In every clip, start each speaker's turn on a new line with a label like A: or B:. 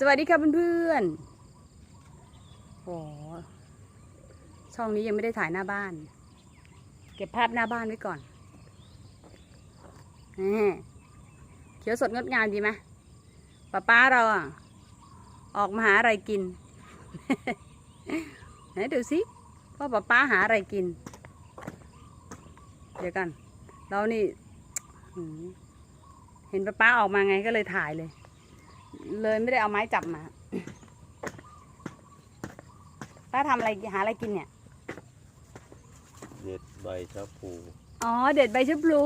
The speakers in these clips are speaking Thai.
A: สวัสดีครับเพื่อนๆโอ้ช่องนี้ยังไม่ได้ถ่ายหน้าบ้าน เก็บภาพหน้าบ้านไว้ก่อนเขียวสดงดงามดีไหมป้าป้าเราอะ ออกมาหาอะไรกินไหนดูสิว่าป้าป้าหาอะไรกิน เดี๋ยวกัน เรานี่เห็นป้าป้าออกมาไงก็เลยถ่ายเลย เลยไม่ได้เอาไม้จับมาป้าทำอะไรหาอะไรกินเนี่ย
B: เด็ดใบชะพู
A: อ๋อ เด็ดใบชะพลู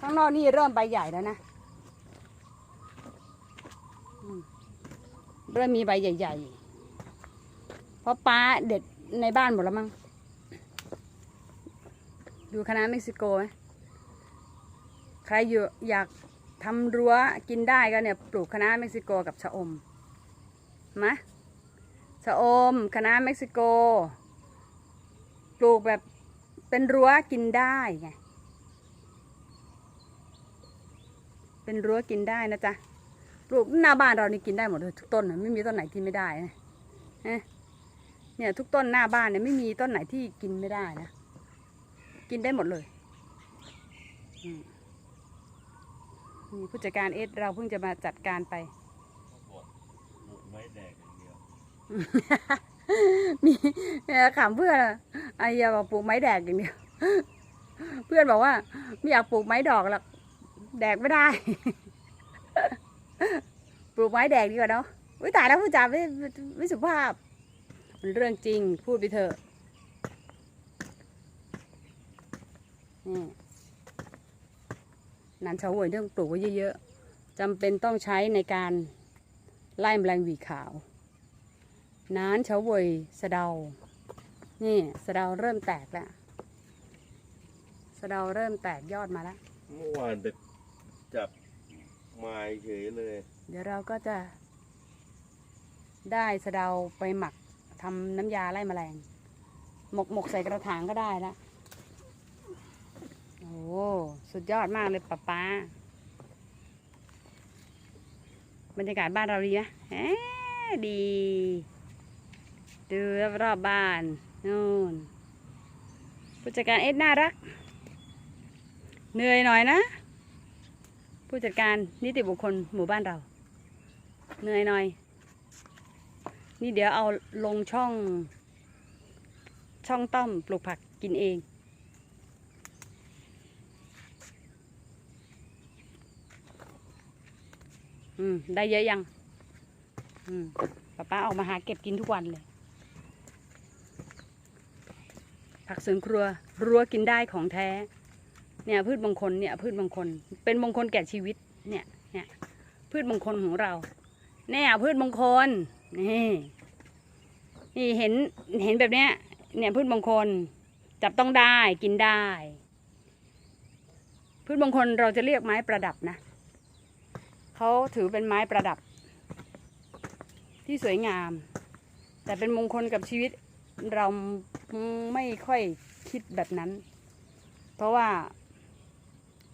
A: ข้างนอกนี่เริ่มใบใหญ่แล้วนะอืมเริ่มมีใบใหญ่ๆ เพราะป้าเด็ดในบ้านหมดแล้วมั้ง ดูคณะน้าเม็กซิโกไหมใครอยู่อยาก ทำรั้วกินได้ก็เนี่ยปลูกคณะน้าเม็กซิโกกับชะอมมะชะอมคณะน้าเม็กซิโก ปลูกแบบเป็นรั้วกินได้ไงเป็นรั้วกินได้นะจ๊ะปลูกหน้าบ้านเรานี่กินได้หมดเลยทุกต้นไม่มีต้นไหนที่ไม่ได้นะเนี่ยทุกต้นหน้าบ้านเนี่ยไม่มีต้นไหนที่กินไม่ได้นะ กินได้หมดเลย อืม นี่ผู้จัดการเอสเราเพิ่งจะมาจัดการไป
B: บดบุกไม้แดกอย่างเดียว
A: มีเอ่อขำเพื่อนอะไอ้ยาบอกปลูกไม้แดกอย่างเดียว เพื่อนบอกว่าไม่อยากปลูกไม้ดอกหรอกแดกไม่ได้ ปลูกไม้แดกดีกว่าเนาะอุ้ยตายแล้วพูดจาไม่ไม่ไม่สุภาพมันเรื่องจริงพูดไปเถอะนี่ นันเฉาหวยต้องปลูกไว้เยอะๆจำเป็นต้องใช้ในการไล่แมลงหวีขาวน้านเฉาเวยสะเดา นี่สะเดาเริ่มแตกแล้วสะเดาเริ่มแตกยอดมาแล้ว
B: เมื่อวานไปจับไม้เฉยเลย
A: เดี๋ยวเราก็จะได้สะเดาไปหมักทำน้ำยาไล่แมลง หมกหมกใส่กระถางก็ได้แล้วโอ้ สุดยอดมากเลยป้าป้าบรรยากาศบ้านเราดีนะแหมดี ดูรอบๆบ้านนู่นผู้จัดการเอ็ดน่ารัก เหนื่อยหน่อยนะ ผู้จัดการนิติบุคคลหมู่บ้านเรา เหนื่อยหน่อย นี่เดี๋ยวเอาลงช่อง ช่องต้อมปลูกผักกินเอง อืม ได้เยอะยัง อืมป้าป้าออกมาหาเก็บกินทุกวันเลย ผักสวนครัว รั้วกินได้ของแท้ เนี่ย พืชมงคลเนี่ย พืชมงคล เป็นมงคลแก่ชีวิต เนี่ย เนี่ย พืชมงคลของเรา เนี่ยพืชมงคล นี่ นี่เห็น เห็นแบบเนี้ย เนี่ยพืชมงคล จับต้องได้ กินได้ พืชมงคลเราจะเรียกไม้ประดับนะ เขาถือเป็นไม้ประดับ ที่สวยงาม แต่เป็นมงคลกับชีวิตเราไม่ค่อยคิดแบบนั้น เพราะว่า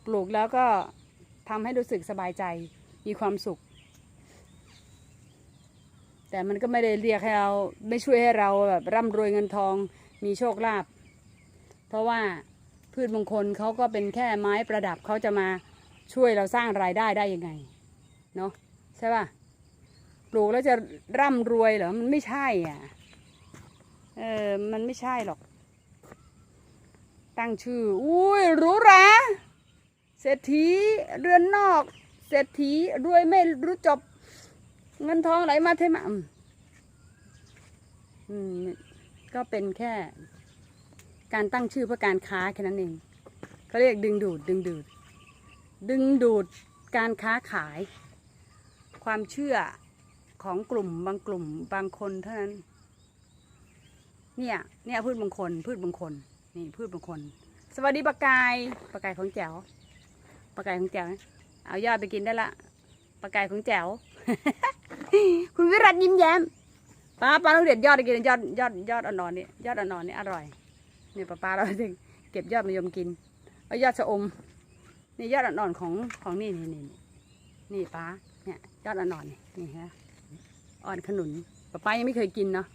A: ปลูกแล้วก็ทำให้รู้สึกสบายใจมีความสุข แต่มันก็ไม่ได้เรียกให้เราไม่ช่วยให้เราแบบร่ำรวยเงินทองมีโชคลาภเพราะว่าพืชมงคลเขาก็เป็นแค่ไม้ประดับเขาจะมาช่วยเราสร้างรายได้ได้ยังไง เนาะใช่ป่ะปลูกแล้วจะร่ำรวยเหรอมันไม่ใช่อะเออมันไม่ใช่หรอก ตั้งชื่อ อุ้ยรู้ราเศรษฐีเรือนนอก เศรษฐีรวยไม่รู้จบ เงินทองไหลมาเทมาอืมก็เป็นแค่ การตั้งชื่อเพื่อการค้าแค่นั้นเองเขาเรียกดึงดูดดึงดูด ดึงดูดการค้าขาย ความเชื่อของกลุ่มบางกลุ่มบางคนเท่านั้น เนี่ยเนี่ยพืชมงคลพืชมงคลนี่พืชมงคลสวัสดีปลากายปลากายของแจ๋วปลากายของแจ๋วนะเอายอดไปกินได้ละปลากายของแจ๋วคุณวิรัตยิ้มแย้มป้าป้าต้องเด็ดยอดไปกินยอดยอดยอดอ่อนๆนี่ยอดอ่อนๆนี่อร่อยนี่ป้าป้าเราถึงเก็บยอดมายมกินเอายอดชะอมนี่ยอดอ่อนๆของของนี่นี่นี่นี่ป้า ยยอดอ่อนๆนี่นี่ฮะอ่อนขนุนป้าป้ายังไม่เคยกินเนาะ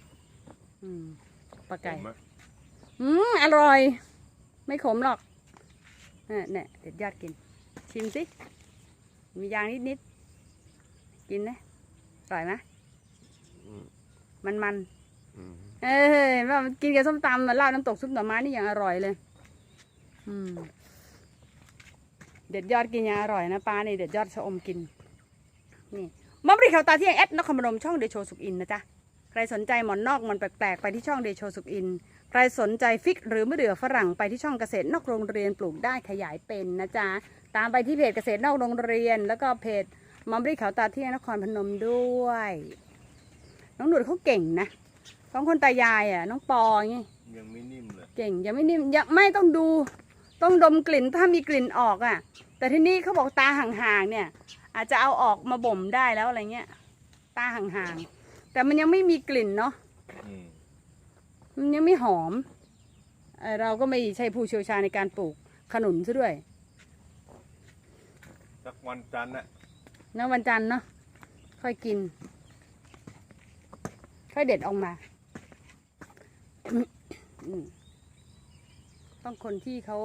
A: อืมปลาไก่
B: ผมอะ
A: อืมอร่อย ไม่ขมหรอกเนี่ยเนี่ยเด็ดยอดกิน ชิมสิ มียางนิดๆกินนะอร่อยไหม
B: อืม
A: มันมัน
B: อืม
A: ๆเออเห็นว่ามันกินกับส้มตำมันราดน้ำตกซุปหน่อไม้นี่อย่างอร่อยเลย อืม เด็ดยอดกินอย่างอร่อยนะป้านี่เด็ดยอดชะอมกิน นี่มอบริข่าวตาเที่ยงแอดนครพนมช่องเดโชสุกอินนะจ๊ะใครสนใจหมอนนอกมันแปลกๆ ไปที่ช่องเดโชสุกอิน ใครสนใจฟิกหรือมะเดื่อฝรั่งไปที่ช่องเกษตรนอกโรงเรียนปลูกได้ขยายเป็นนะจ๊ะตามไปที่เพจเกษตรนอกโรงเรียน แล้วก็เพจมัมบรีเขาตาเที่ยงนครพนมด้วย น้องหนุดเขาเก่งนะสองคนตายายอะ น้องปออย่างงี้
B: ยังไม่นิ่มเลย
A: เก่งยังไม่นิ่มยังไม่ต้องดู ต้องดมกลิ่นถ้ามีกลิ่นออกอะ แต่ที่นี่เขาบอกตาห่างๆเนี่ย อาจจะเอาออกมาบ่มได้แล้วอะไรเงี้ยตาห่างๆ แต่มันยังไม่มีกลิ่นเนาะ
B: อืม
A: มันยังไม่หอมเอ่อเราก็ไม่ใช่ผู้เชี่ยวชาญในการปลูกขนุนซะด้วย
B: สักวันจันทร์น่ะ
A: นะวันจันทร์เนาะค่อยกิน ค่อยเด็ดออกมาอืมอืมต้องคนที่เขา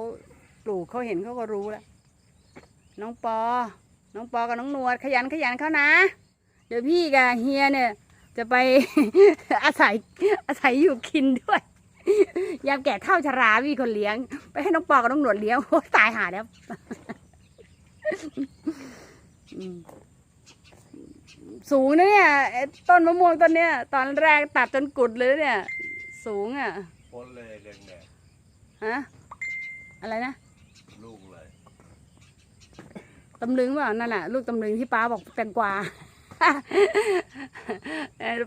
A: ปลูกเขาเห็นเขาก็รู้แล้วน้องปอ น้องปอกับน้องหนวดขยันขยันเขานะ เดี๋ยวพี่กับเฮียเนี่ย จะไป อาศัยอาศัยอยู่กินด้วย ยามแก่เท่าชรามีคนเลี้ยง ไปให้น้องปอกับน้องหนวดเลี้ยงโอ้ตายหาแล้วอืมสูงนะเนี่ยไอ้ต้นมะม่วงต้นเนี้ยตอนแรกตัดจนกุดเลยเนี่ย สูงอะ
B: พ้นเลยแดงแดง
A: ฮะอะไรนะ
B: ลูกเลย
A: ตำลึงเปล่านั่นแหละลูกตำลึงที่ป้าบอกแตงกวา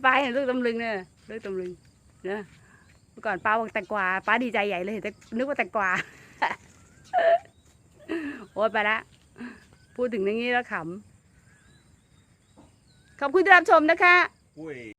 A: ป้าเห็นลูกตำลึงเนี่ยลูกตำลึงเนอะเมื่อก่อนป้าบอกแตงกวาป้าดีใจใหญ่เลยนแต่นึกว่าแตงกวาโอ๊ยไปละพูดถึงอย่างนี้แล้วขำขอบคุณที่รับชมนะคะ